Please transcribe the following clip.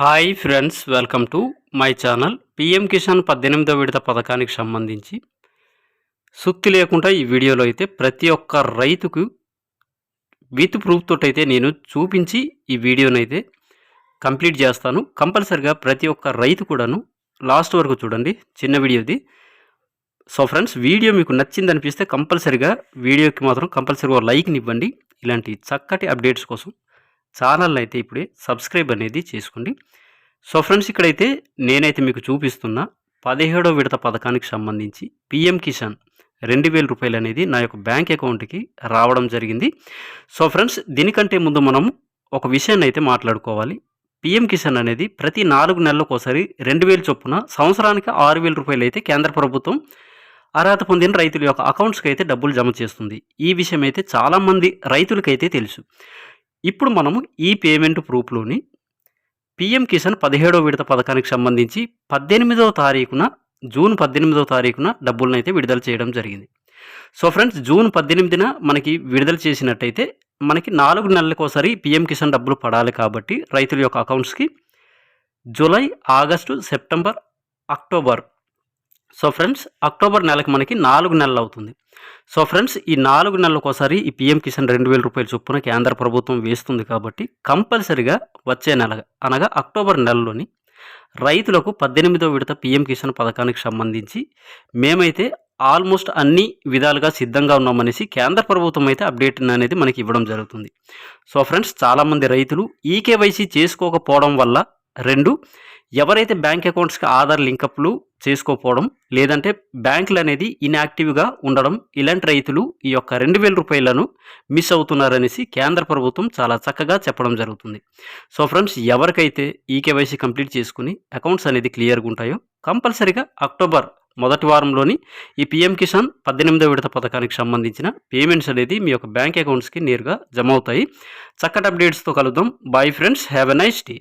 Hi friends welcome to my channel. PM Kisan పద్దెనిమిదో విడత పథకానికి సంబంధించి సుత్తి లేకుండా ఈ వీడియోలో అయితే ప్రతి ఒక్క రైతుకు విత్ ప్రూఫ్ తోటైతే నేను చూపించి ఈ వీడియోనైతే కంప్లీట్ చేస్తాను. కంపల్సరిగా ప్రతి ఒక్క రైతు కూడాను లాస్ట్ వరకు చూడండి చిన్న వీడియోది. సో ఫ్రెండ్స్ వీడియో మీకు నచ్చింది అనిపిస్తే కంపల్సరిగా వీడియోకి మాత్రం కంపల్సరీగా లైక్ని ఇవ్వండి ఇలాంటి చక్కటి అప్డేట్స్ కోసం ఛానల్ అయితే ఇప్పుడే సబ్స్క్రైబ్ అనేది చేసుకోండి. సో ఫ్రెండ్స్ ఇక్కడైతే నేనైతే మీకు చూపిస్తున్న పదిహేడో విడత పథకానికి సంబంధించి పిఎం కిసాన్ రెండు వేల రూపాయలు అనేది నా యొక్క బ్యాంక్ అకౌంట్కి రావడం జరిగింది. సో ఫ్రెండ్స్ దీనికంటే ముందు మనం ఒక విషయాన్ని అయితే మాట్లాడుకోవాలి. పిఎం కిసాన్ అనేది ప్రతి నాలుగు నెలలకు ఒకసారి రెండు వేలు చొప్పున సంవత్సరానికి ఆరు వేల రూపాయలు అయితే కేంద్ర ప్రభుత్వం అర్హత పొందిన రైతుల యొక్క అకౌంట్స్కి అయితే డబ్బులు జమ చేస్తుంది. ఈ విషయం అయితే చాలామంది రైతులకైతే తెలుసు. ఇప్పుడు మనము ఈ పేమెంట్ ప్రూఫ్లోని పిఎం కిసాన్ పదిహేడో విడత పథకానికి సంబంధించి పద్దెనిమిదవ తారీఖున జూన్ పద్దెనిమిదవ తారీఖున డబ్బులను అయితే విడుదల చేయడం జరిగింది. సో ఫ్రెండ్స్ జూన్ పద్దెనిమిదిన మనకి విడుదల చేసినట్టయితే మనకి నాలుగు నెలలకోసారి పిఎం కిసాన్ డబ్బులు పడాలి కాబట్టి రైతుల యొక్క అకౌంట్స్కి July August September October so friends October నెలకు మనకి నాలుగు నెలలు అవుతుంది. సో ఫ్రెండ్స్ ఈ నాలుగు నెలలకు ఒకసారి ఈ పిఎం కిసాన్ రెండు వేల రూపాయల చొప్పున కేంద్ర ప్రభుత్వం వేస్తుంది కాబట్టి కంపల్సరిగా వచ్చే నెల అనగా అక్టోబర్ నెలలోని రైతులకు పద్దెనిమిదో విడత పిఎం కిసాన్ పథకానికి సంబంధించి మేమైతే ఆల్మోస్ట్ అన్ని విధాలుగా సిద్ధంగా ఉన్నామనేసి కేంద్ర ప్రభుత్వం అయితే అప్డేట్ అనేది మనకి ఇవ్వడం జరుగుతుంది. సో ఫ్రెండ్స్ చాలామంది రైతులు ఈకేవైసీ చేసుకోకపోవడం వల్ల రెండు ఎవరైతే బ్యాంక్ అకౌంట్స్కి ఆధార్ లింకప్లు చేసుకోకపోవడం లేదంటే బ్యాంకులు అనేది ఇన్యాక్టివ్గా ఉండడం ఇలాంటి రైతులు ఈ యొక్క రెండు వేల రూపాయలను మిస్ అవుతున్నారనేసి కేంద్ర ప్రభుత్వం చాలా చక్కగా చెప్పడం జరుగుతుంది. సో ఫ్రెండ్స్ ఎవరికైతే ఈ కేవైసీ కంప్లీట్ చేసుకుని అకౌంట్స్ అనేది క్లియర్గా ఉంటాయో కంపల్సరీగా అక్టోబర్ మొదటి వారంలోని ఈ పిఎం కిసాన్ పద్దెనిమిదో విడత పథకానికి సంబంధించిన పేమెంట్స్ అనేది మీ యొక్క బ్యాంక్ అకౌంట్స్కి నేరుగా జమ అవుతాయి. చక్కటి అప్డేట్స్తో కలుద్దాం. Bye friends have a nice day.